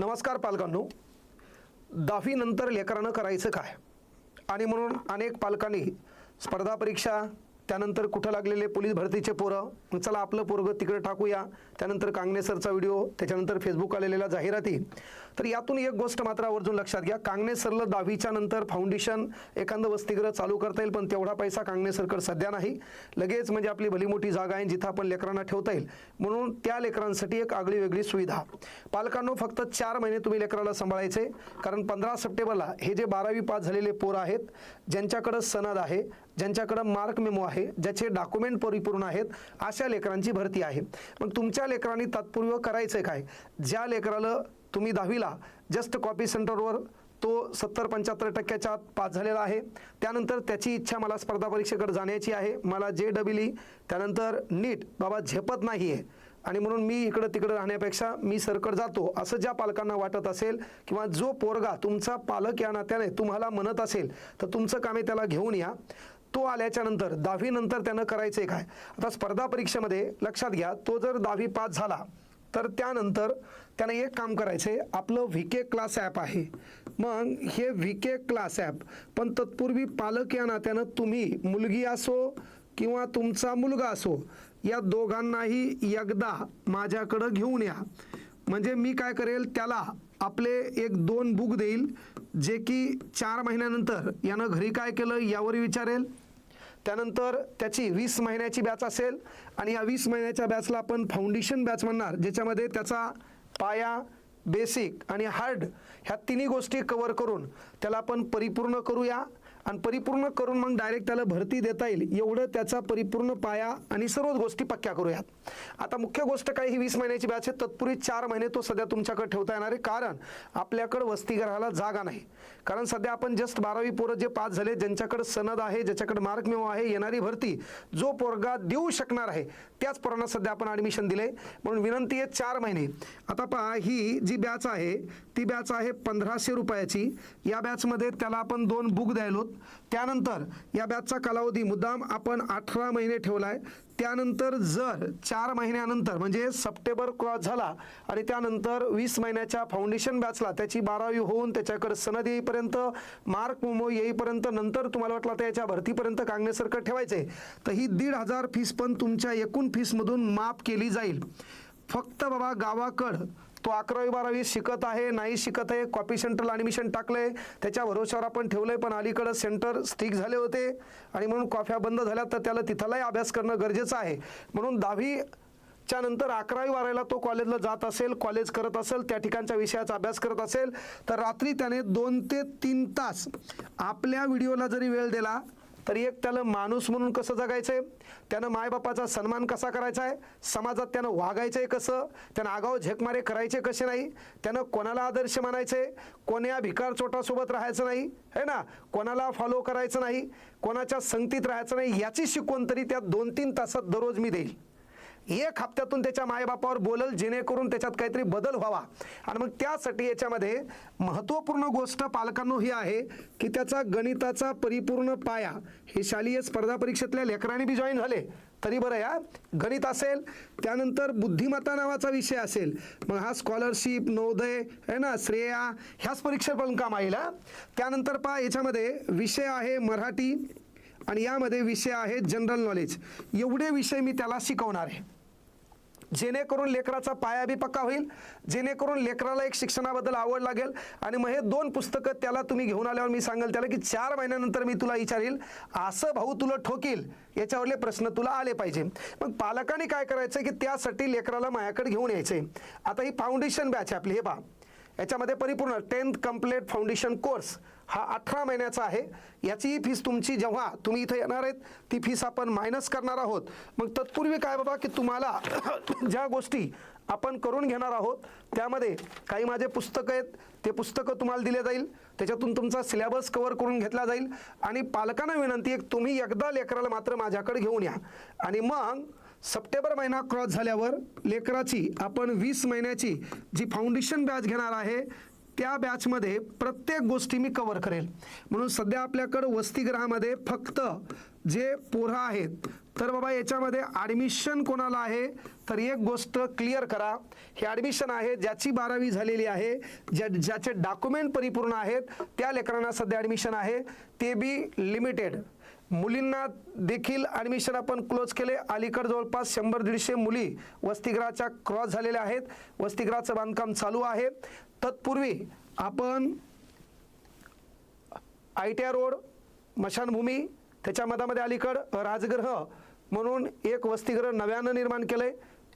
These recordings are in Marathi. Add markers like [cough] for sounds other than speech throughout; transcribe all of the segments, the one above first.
नमस्कार पालकांनो. दहावीनंतर लेकरानं करायचं काय? आणि म्हणून अनेक पालकांनी स्पर्धा परीक्षा त्यानंतर कुठं लागलेले पोलीस भरतीचे पोरं? मग चला आपलं पोरगं तिकडे टाकूया. त्यानंतर कांगणे सरचा व्हिडिओ त्याच्यानंतर फेसबुक आलेल्या जाहिराती. तर यातून एक गोष्ट मात्र आवर्जून लक्षात घ्या. कांगणे सरला दहावीच्या नंतर फाउंडेशन एखादं वसतिगृह चालू करता येईल पण तेवढा पैसा कांगणे सरकडे सध्या नाही. लगेच म्हणजे आपली भली मोठी जागा आहे जिथं आपण लेकरांना ठेवता येईल. म्हणून त्या लेकरांसाठी एक आगळी वेगळी सुविधा. पालकांनो फक्त चार महिने तुम्ही लेकराला सांभाळायचे. कारण पंधरा सप्टेंबरला हे जे बारावी पास झालेले पोर आहेत ज्यांच्याकडं सनद आहे ज्यांच्याकडं मार्क मेमो आहे ज्याचे डॉक्युमेंट परिपूर्ण आहेत अशा लेकरांची भरती आहे. मग तुमच्या लेकरांनी तात्पूर्व करायचं काय? ज्या लेकराला तुम्ही दहावीला जस्ट कॉपी सेंटरवर तो सत्तर पंच्याहत्तर टक्क्याच्या आत पास झालेला आहे त्यानंतर त्याची इच्छा मला स्पर्धा परीक्षेकडे जाण्याची आहे मला जे डबल ई त्यानंतर नीट बाबा झेपत नाही आहे आणि म्हणून मी इकडं तिकडं राहण्यापेक्षा मी सरकड जातो असं ज्या पालकांना वाटत असेल किंवा जो पोरगा तुमचा पालक या नात्याने तुम्हाला म्हणत असेल तर तुमचं कामे त्याला घेऊन या. तो आल्याच्यानंतर दहावीनंतर त्यानं करायचं काय? आता स्पर्धा परीक्षेमध्ये लक्षात घ्या तो जर दहावी पास झाला तर त्यानंतर त्यानं एक काम करायचं आहे आपलं व्ही के क्लास ॲप आहे. मग हे व्ही के क्लास ॲप पण तत्पूर्वी पालक या नात्यानं तुम्ही मुलगी असो किंवा तुमचा मुलगा असो या दोघांनाही एकदा माझ्याकडं घेऊन या. म्हणजे मी काय करेल त्याला आपले एक दोन बुक देईल जे की चार महिन्यानंतर यानं घरी काय केलं यावर विचारेल. त्यानंतर त्याची वीस महिन्याची बॅच असेल आणि या वीस महिन्याच्या बॅचला आपण फाउंडेशन बॅच म्हणणार ज्याच्यामध्ये त्याचा पाया बेसिक आणि हार्ड ह्या तिन्ही गोष्टी कवर करून त्याला आपण परिपूर्ण करूया. आणि परिपूर्ण करून मग डायरेक्ट त्याला भरती देता येईल. एवढं त्याचा परिपूर्ण पाया आणि सर्वच गोष्टी पक्क्या करूयात. आता मुख्य गोष्ट काय ही वीस महिन्याची बॅच आहे. तत्पूर्वी चार महिने तो सध्या तुमच्याकडे ठेवता येणार आहे. कारण आपल्याकडं वसतिगृहाला जागा नाही. कारण सध्या आपण जस्ट बारावी पोरं जे पास झाले ज्यांच्याकडे सनद आहे ज्याच्याकडे मार्क आहे येणारी भरती जो पोरगा देऊ शकणार आहे त्याच पोरांना सध्या आपण ॲडमिशन दिले म्हणून विनंती आहे चार महिने. आता पहा ही जी बॅच आहे ती बॅच आहे पंधराशे रुपयाची. या बॅचमध्ये त्याला आपण दोन बुक द्यायलोत. त्यानंतर या बॅचचा कालावधी मुद्दाम आपण अठरा महिने ठेवला आहे त्यानंतर जर चार महिन्यानंतर म्हणजे सप्टेंबर क्रॉस झाला आणि त्यानंतर वीस महिन्याच्या फाउंडेशन बॅचला त्याची बारावी होऊन त्याच्याकडे सनद येईपर्यंत मार्क मोमो येईपर्यंत नंतर तुम्हाला वाटलं तर याच्या भरतीपर्यंत कांगण्यासारखं ठेवायचं आहे तर ही दीड हजार फीस पण तुमच्या एकूण फीसमधून माफ केली जाईल. फक्त बाबा गावाकड तो अकरावी बारावी शिकत आहे नाही शिकत आहे कॉपी सेंटरला ॲडमिशन टाकलंय. त्याच्या भरोश्यावर आपण ठेवलंय पण अलीकडं सेंटर स्टिक झाले होते. आणि म्हणून कॉफ्या बंद झाल्या तर त्याला तिथलाही अभ्यास करणं गरजेचं आहे. म्हणून दहावी च्या नंतर अकरावी बारावीला तो कॉलेजला जात असेल कॉलेज करत असेल त्या ठिकाणच्या विषयाचा अभ्यास करत असेल तर रात्री त्याने दोन ते तीन तास आपल्या व्हिडिओला जरी वेळ दिला तरी एक त्याला माणूस म्हणून कसं जगायचं आहे त्यानं मायबापाचा सन्मान कसा करायचा आहे? समाजात त्यानं वागायचं आहे कसं? त्यानं आगाव झेकमारे करायचे कसे नाही? त्यानं कोणाला आदर्श मानायचे कोण्या भिकार चोटासोबत राहायचं नाही? है ना? कोणाला फॉलो करायचं नाही? कोणाच्या संगतीत राहायचं नाही? याची शिकवण तरी त्या दोन तीन तासात दररोज मी देईल. एक हप्त्यातून त्याच्या मायबापावर बोलल जेणेकरून त्याच्यात काहीतरी बदल व्हावा. आणि मग त्यासाठी याच्यामध्ये महत्त्वपूर्ण गोष्ट पालकांनो ही आहे की त्याचा गणिताचा परिपूर्ण पाया हे शालेय स्पर्धा परीक्षेतल्या लेकरांनी बी जॉईन झाले. तरी बरं या गणित असेल त्यानंतर बुद्धिमत्ता नावाचा विषय असेल मग हा स्कॉलरशिप नवोदय आहे ना श्रेया ह्याच परीक्षेपर्यंत पण काम आहे त्यानंतर पहा याच्यामध्ये विषय आहे मराठी आणि यामध्ये विषय आहे जनरल नॉलेज एवढे विषय मी त्याला शिकवणार आहे. जेणेकरून लेकराचा पाया बी पक्का होईल जेणेकरून लेकराला एक शिक्षणाबद्दल आवड लागेल. आणि मग हे दोन पुस्तकं त्याला तुम्ही घेऊन आल्यावर मी सांगेल त्याला की चार महिन्यानंतर मी तुला विचारील असं भाऊ तुला ठोकील याच्यावरले प्रश्न तुला आले पाहिजे. मग पालकांनी काय करायचं की त्यासाठी लेकराला माझ्याकडे घेऊन यायचे आता ही फाउंडेशन बॅच आहे आपली हे पहा. याच्यामध्ये परिपूर्ण टेन्थ कंप्लीट फाउंडेशन कोर्स हा अठरा महिन्याचा आहे. याचीही फीस तुमची जेव्हा तुम्ही इथं येणार आहेत ती फीस आपण मायनस करणार आहोत. मग तत्पूर्वी काय बाबा की तुम्हाला [coughs] ज्या गोष्टी आपण करून घेणार आहोत त्यामध्ये काही माझे पुस्तकं आहेत ते पुस्तकं तुम्हाला दिले जाईल. त्याच्यातून तुमचा सिलेबस कवर करून घेतला जाईल. आणि पालकांना विनंती आहे तुम्ही एकदा लेकराला मात्र माझ्याकडे घेऊन या. आणि मग सप्टेंबर महिना क्रॉस झाल्यावर लेकराची आपण वीस महिन्याची जी फाउंडेशन बॅच घेणार आहे त्या बॅचमध्ये प्रत्येक गोष्टी मी कवर करेल. म्हणून सध्या आपल्याकडं वसतिगृहामध्ये फक्त जे पोरं आहेत तर बाबा याच्यामध्ये ॲडमिशन कोणाला आहे तर एक गोष्ट क्लिअर करा. हे ॲडमिशन आहे ज्याची बारावी झालेली आहे ज्या ज्याचे डॉक्युमेंट परिपूर्ण आहेत त्या लेकरांना सध्या ॲडमिशन आहे ते बी लिमिटेड मुलींना देखील ॲडमिशन आपण क्लोज केले. अलीकडे जवळपास शंभर दीडशे मुली वसतिगृहाच्या क्रॉस झालेल्या आहेत. वसतिगृहाचं बांधकाम चालू आहे. तत्पूर्वी आपण आय टी आय रोड मशानभूमी त्याच्या मधामध्ये अलीकड राजगृह म्हणून एक वसतिगृह नव्यानं निर्माण केलंय.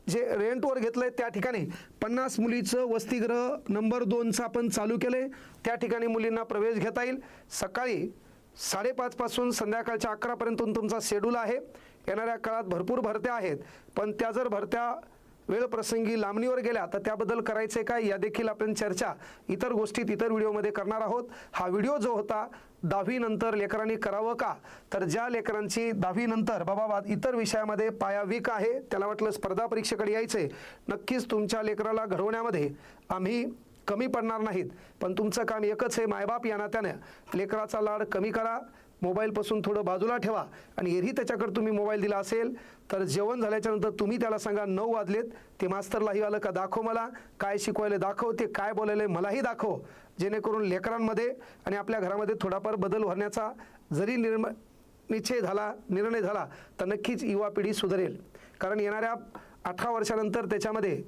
जे रेंटवर घेतलंय त्या ठिकाणी पन्नास मुलीचं वसतिगृह नंबर दोनचं आपण चालू केलंय. त्या ठिकाणी मुलींना प्रवेश घेता येईल. सकाळी साडेपाचपासून संध्याकाळच्या अकरापर्यंत तुमचा शेड्यूल आहे. येणाऱ्या काळात भरपूर भरत्या आहेत. पण त्या जर भरत्या वेळ प्रसंगी लांबणीवर गेल्या तर त्याबद्दल करायचे काय? या देखील आपण चर्चा इतर गोष्टीत इतर व्हिडिओमध्ये करणार आहोत. हा व्हिडिओ जो होता दहावीनंतर लेकरांनी करावं का? तर ज्या लेकरांची दहावीनंतर बाबा इतर विषयामध्ये पाया वीक आहे त्याला वाटलं स्पर्धा परीक्षेकडे यायचे नक्कीच तुमच्या लेकराला घडवण्यामध्ये आम्ही कमी पडणार नाहीत. पण तुमचं काम एकच आहे मायबाप या नात्यानं. लेकराचा लाड कमी करा. मोबाईलपासून थोडं बाजूला ठेवा. आणि एरही त्याच्याकडे तुम्ही मोबाईल दिला असेल तर जेवण झाल्याच्यानंतर तुम्ही त्याला सांगा नऊ वाजलेत. ते मास्तरलाही आलं का दाखव मला. काय शिकवायला दाखव. ते काय बोलायला मलाही दाखव. जेणेकरून लेकरांमध्ये आणि आपल्या घरामध्ये थोडाफार बदल होण्याचा जरी निर्म निश्चय झाला निर्णय झाला तर नक्कीच युवा पिढी सुधारेल. कारण येणाऱ्या अठरा वर्षानंतर त्याच्यामध्ये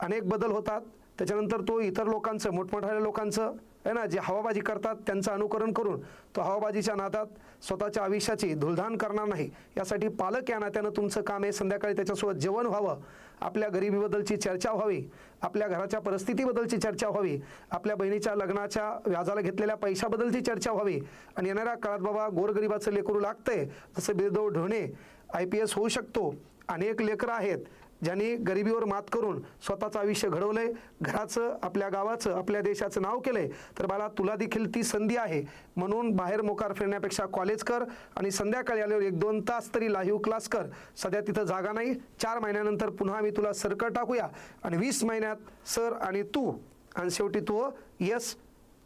अनेक बदल होतात. त्याच्यानंतर तो इतर लोकांचं मोठमोठ्या लोकांचं आहे ना जे हवाबाजी करतात त्यांचं अनुकरण करून तो हवाबाजीच्या नादात स्वतःच्या आयुष्याची धुलधान करणार नाही. यासाठी पालक या नात्यानं तुमचं काम आहे. संध्याकाळी त्याच्यासोबत जेवण व्हावं. आपल्या गरिबीबद्दलची चर्चा व्हावी. आपल्या घराच्या परिस्थितीबद्दलची चर्चा व्हावी. आपल्या बहिणीच्या लग्नाच्या व्याजाला घेतलेल्या पैशाबद्दलची चर्चा व्हावी. आणि येणाऱ्या काळात बाबा गोरगरिबाचं लेकरू लागतंय जसं Biradav Dhone I P S होऊ शकतो. अनेक लेकरं आहेत. ज्यांनी गरिबीवर मात करून स्वतःचं आयुष्य घडवलंय घराचं आपल्या गावाचं आपल्या देशाचं नाव केलंय तर बाळा तुला देखील ती संधी आहे. म्हणून बाहेर मोकार फिरण्यापेक्षा कॉलेज कर आणि संध्याकाळी आल्यावर एक दोन तास तरी लाईव्ह क्लास कर. सध्या तिथं जागा नाही. चार महिन्यानंतर पुन्हा आम्ही तुला सरकट टाकूया. आणि वीस महिन्यात सर आणि तू आणि शेवटी तू हो, यस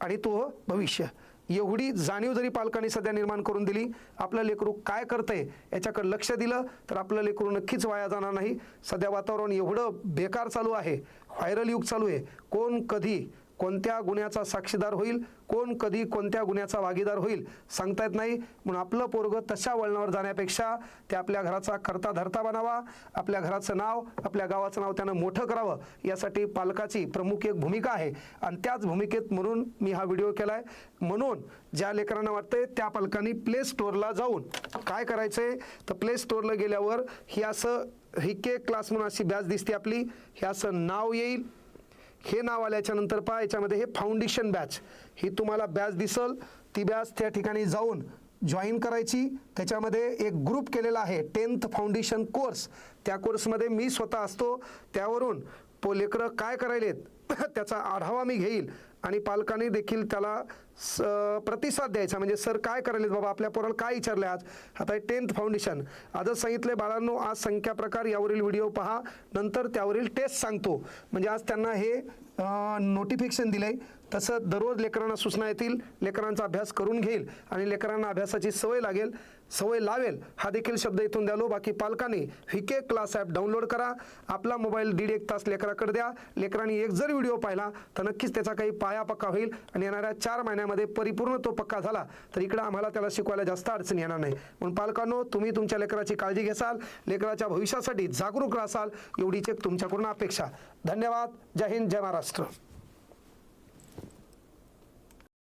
आणि तू हो, भविष्य. एवढी जाणीव जरी पालकांनी सध्या निर्माण करून दिली आपलं लेकरू काय करतंय याच्याकडे लक्ष दिलं तर आपलं लेकरू नक्कीच वाया जाणार नाही. सध्या वातावरण एवढं बेकार चालू आहे व्हायरल युग चालू आहे. कोण कधी कोणत्या गुन्ह्याचा साक्षीदार होईल? कोण कधी कोणत्या गुन्ह्याचा भागीदार होईल? सांगता येत नाही. म्हणून आपलं पोरगं तशा वळणावर जाण्यापेक्षा ते आपल्या घराचा करता धरता बनावा. आपल्या घराचं नाव आपल्या गावाचं नाव त्यानं मोठं करावं. यासाठी पालकाची प्रमुख एक भूमिका आहे. आणि त्याच भूमिकेत म्हणून मी हा व्हिडिओ केला आहे म्हणून ज्या लेकरांना वाटतंय त्या पालकांनी प्ले स्टोअरला जाऊन काय करायचंय? तर प्ले स्टोअरला गेल्यावर ही असं हिके क्लास म्हणून अशी बॅच दिसते आपली. हे असं नाव येईल. हे नाव आल्याच्यानंतर पहा याच्यामध्ये हे फाउंडेशन बॅच ही तुम्हाला बॅच दिसल ती बॅच त्या ठिकाणी जाऊन जॉईन करायची. त्याच्यामध्ये एक ग्रुप केलेला आहे टेन्थ फाउंडेशन कोर्स त्या कोर्समध्ये मी स्वतः असतो. त्यावरून पो लेकरं काय करायलेत? [coughs] त्याचा आढावा मी घेईल. आणि पालकांनी देखील त्याला स प्रतिसाद द्यायचा. म्हणजे सर काय करायलेत बाबा? आपल्या पोराला काय विचारलं आज? आता हे टेन्थ फाउंडेशन. आजच सांगितले बाळांनो आज संख्या प्रकार यावरील व्हिडिओ पहा. नंतर त्यावरील टेस्ट सांगतो. म्हणजे आज त्यांना हे नोटिफिकेशन दिलंय. तसं दररोज लेकरांना सूचना येतील. लेकरांचा अभ्यास करून घेईल. आणि लेकरांना अभ्यासाची सवय लागेल. सवय लावेल. हा देखील शब्द इथून द्यालो बाकी पालकांनी व्हीके क्लास ॲप डाउनलोड करा. आपला मोबाईल दीड एक तास लेकराकडे द्या. लेकरांनी एक जर व्हिडिओ पाहिला तर नक्कीच त्याचा काही पाया पक्का होईल आणि येणाऱ्या चार महिन्यामध्ये परिपूर्ण तो पक्का झाला तर इकडं आम्हाला त्याला शिकवायला जास्त अडचण येणार नाही. म्हणून पालकांनो तुम्ही तुमच्या लेकराची काळजी घेसाल लेकराच्या भविष्यासाठी जागरूक राहाल एवढीच एक तुमच्याकडून अपेक्षा. धन्यवाद. जय हिंद जय महाराष्ट्र.